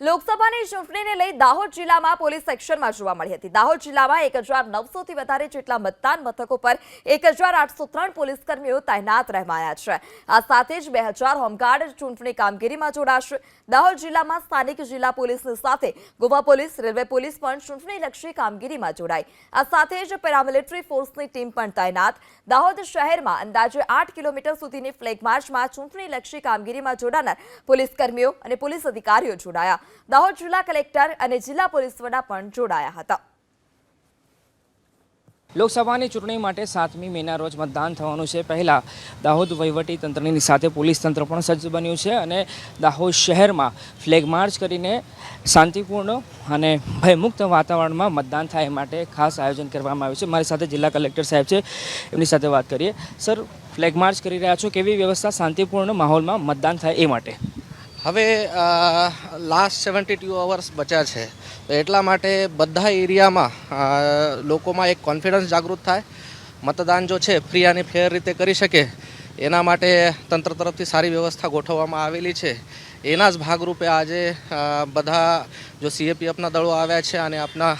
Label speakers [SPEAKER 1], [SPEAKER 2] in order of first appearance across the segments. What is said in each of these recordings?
[SPEAKER 1] લોકસભાની ચૂંટણીને લઈ દાહોદ જિલ્લામાં પોલીસ એક્શનમાં જોવા મળી હતી. દાહોદ જિલ્લામાં એક હજાર નવસોથી વધારે જેટલા મતદાન મથકો પર એક હજાર આઠસો ત્રણ પોલીસ કર્મીઓ તૈનાત રહેવાયા છે. આ સાથે જ બે હજાર હોમગાર્ડ ચૂંટણી કામગીરીમાં જોડાશે. દાહોદ જિલ્લામાં સ્થાનિક જિલ્લા પોલીસની સાથે ગોવા પોલીસ, રેલવે પોલીસ પણ ચૂંટણીલક્ષી કામગીરીમાં જોડાઈ. આ સાથે જ પેરામિલિટરી ફોર્સની ટીમ પણ તૈનાત. દાહોદ શહેરમાં અંદાજે આઠ કિલોમીટર સુધીની ફ્લેગ માર્ચમાં ચૂંટણીલક્ષી કામગીરીમાં જોડાનાર પોલીસ કર્મીઓ અને પોલીસ અધિકારીઓ જોડાયા. દાહોદ જિલ્લા કલેક્ટર અને જિલ્લા પોલીસ વડા પણ જોડાયા હતા.
[SPEAKER 2] લોકસભાની ચૂંટણી માટે સાતમી મેના રોજ મતદાન થવાનું છે. પહેલાં દાહોદ વહીવટી તંત્રની સાથે પોલીસ તંત્ર પણ સજ્જ બન્યું છે અને દાહોદ શહેરમાં ફ્લેગ માર્ચ કરીને શાંતિપૂર્ણ અને ભયમુક્ત વાતાવરણમાં મતદાન થાય એ માટે ખાસ આયોજન કરવામાં આવ્યું છે. મારી સાથે જિલ્લા કલેક્ટર સાહેબ છે. એમની સાથે વાત કરીએ. સર, ફ્લેગ માર્ચ કરી રહ્યા છો. કેવી વ્યવસ્થા, શાંતિપૂર્ણ માહોલમાં મતદાન થાય એ માટે?
[SPEAKER 3] હવે લાસ્ટ સેવન્ટી ટુ અવર્સ બચ્યા છે. તો એટલા માટે બધા એરિયામાં લોકોમાં એક કોન્ફિડન્સ જાગૃત થાય. મતદાન જો છે ફ્રી અને ફેર રીતે કરી શકે, એના માટે તંત્ર તરફથી સારી વ્યવસ્થા ગોઠવવામાં આવેલી છે. એના જ ભાગરૂપે આજે બધા જો સીએપીએફના દળો આવ્યા છે અને આપના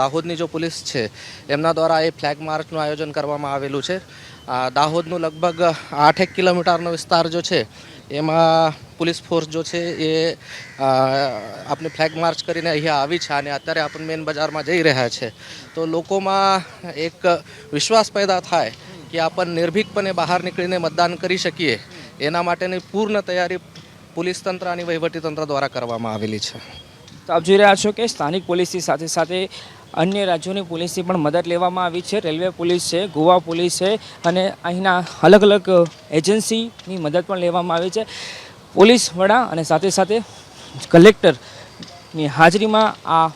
[SPEAKER 3] દાહોદની જો પોલીસ છે, એમના દ્વારા એ ફ્લેગ માર્ચનું આયોજન કરવામાં આવેલું છે. દાહોદનું લગભગ આઠેક કિલોમીટરનો વિસ્તાર જો છે એમાં પોલીસ ફોર્સ જો છે એ આપણે ફ્લેગ માર્ચ કરીને અહીંયા આવી છે અને અત્યારે આપણે મેન બજારમાં જઈ રહ્યા છે. તો લોકોમાં એક વિશ્વાસ પેદા થાય કે આપણ નિર્ભીકપણે બહાર નીકળીને મતદાન કરી શકીએ. એના માટેની પૂર્ણ તૈયારી પોલીસ તંત્ર અને વહીવટી તંત્ર દ્વારા કરવામાં આવેલી છે.
[SPEAKER 2] તો આપ જોઈ રહ્યા છો કે સ્થાનિક પોલીસની સાથે સાથે અન્ય રાજ્યોની પોલીસની પણ મદદ લેવામાં આવી છે. રેલવે પોલીસ છે, ગોવા પોલીસ છે અને અહીંના અલગ અલગ એજન્સીની મદદ પણ લેવામાં આવી છે. પોલીસ વડા અને સાથે સાથે કલેક્ટરની હાજરીમાં આ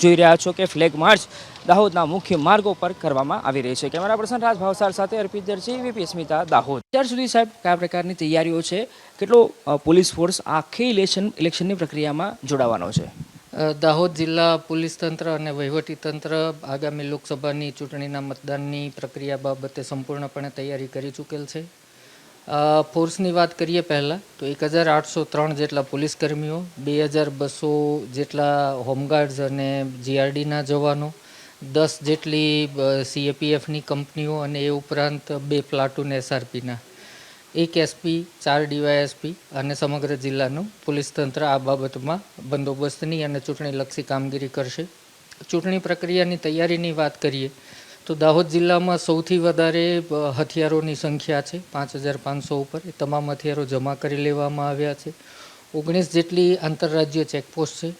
[SPEAKER 2] જોઈ રહ્યા છો કે ફ્લેગ માર્ચ દાહોદના મુખ્ય માર્ગો પર કરવામાં આવી રહી છે. કેમેરા પર્સન રાજ ભાવસાર સાથે અર્પિત દરજી, વીપી સ્મિતા, દાહોદ. અત્યાર સુધી સાહેબ કયા પ્રકારની તૈયારીઓ છે? કેટલો પોલીસ ફોર્સ આખી ઇલેક્શન, ઇલેક્શનની પ્રક્રિયામાં જોડાવાનો છે?
[SPEAKER 4] દાહોદ જિલ્લા પોલીસ તંત્ર અને વહીવટી તંત્ર આગામી લોકસભાની ચૂંટણીના મતદાનની પ્રક્રિયા બાબતે સંપૂર્ણપણે તૈયારી કરી ચૂકેલ છે. ફોર્સની વાત કરીએ પહેલાં, તો એક હજાર આઠસો ત્રણ જેટલા પોલીસ કર્મીઓ, બે હજાર બસો જેટલા હોમગાર્ડ્સ અને જીઆરડીના જવાનો, દસ જેટલી સીએપીએફની કંપનીઓ અને એ ઉપરાંત બે પ્લાટુન એસઆરપીના એક એસપી ચાર ડીવાયએસપી અને સમગ્ર જિલ્લાનું પોલીસ તંત્ર આ બાબતમાં બંદોબસ્તની અને ચૂંટણીલક્ષી કામગીરી કરશે. ચૂંટણી પ્રક્રિયાની તૈયારીની વાત કરીએ, તો દાહોદ જિલ્લામાં સૌથી વધારે હથિયારોની સંખ્યા છે, પાંચ હજાર પાંચસો ઉપર. એ તમામ હથિયારો જમા કરી લેવામાં આવ્યા છે. ઓગણીસ જેટલી આંતરરાજ્ય ચેકપોસ્ટ છે.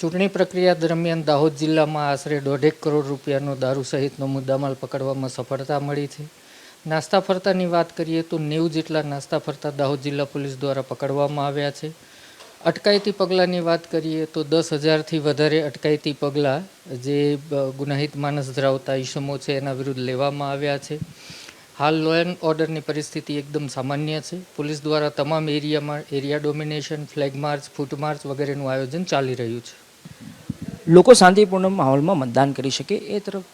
[SPEAKER 4] ચૂંટણી પ્રક્રિયા દરમિયાન દાહોદ જિલ્લામાં આશરે દોઢેક કરોડ રૂપિયાનો દારૂ સહિતનો મુદ્દામાલ પકડવામાં સફળતા મળી છે. નાસ્તા ફરતાની વાત કરીએ તો નેવું જેટલા નાસ્તા ફરતા દાહોદ જિલ્લા પોલીસ દ્વારા પકડવામાં આવ્યા છે. અટકાયતી પગલાંની વાત કરીએ તો દસ હજારથી વધારે અટકાયતી પગલાં જે ગુનાહિત માનસ ધરાવતા ઈસમો છે એના વિરુદ્ધ લેવામાં આવ્યા છે. હાલ લો એન્ડ ઓર્ડરની પરિસ્થિતિ એકદમ સામાન્ય છે. પોલીસ દ્વારા તમામ એરિયામાં, area domination flag march foot march વગેરેનું આયોજન ચાલી રહ્યું છે.
[SPEAKER 2] લોકો શાંતિપૂર્ણ માહોલમાં મતદાન કરી શકે એ તરફ,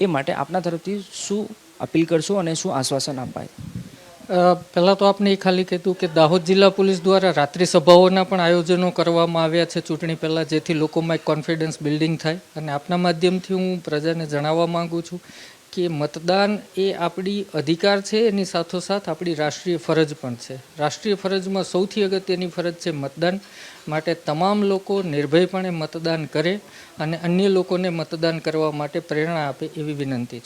[SPEAKER 2] એ માટે આપના તરફથી શું અપીલ કરશો અને શું આશ્વાસન અપાય?
[SPEAKER 4] પહેલાં તો આપને એ ખાલી કીધું કે દાહોદ જિલ્લા પોલીસ દ્વારા રાત્રિ સભાઓના પણ આયોજનો કરવામાં આવ્યા છે. ચૂંટણી પહેલાં જેથી લોકોમાં એક કોન્ફિડન્સ બિલ્ડિંગ થાય. અને આપના માધ્યમથી હું પ્રજાને જણાવવા માગું છું કે મતદાન એ આપણી અધિકાર છે, એની સાથોસાથ આપણી રાષ્ટ્રીય ફરજ પણ છે. રાષ્ટ્રીય ફરજમાં સૌથી અગત્યની ફરજ છે મતદાન માટે તમામ લોકો નિર્ભયપણે મતદાન કરે અને અન્ય લોકોને મતદાન કરવા માટે પ્રેરણા આપે એવી વિનંતી છે.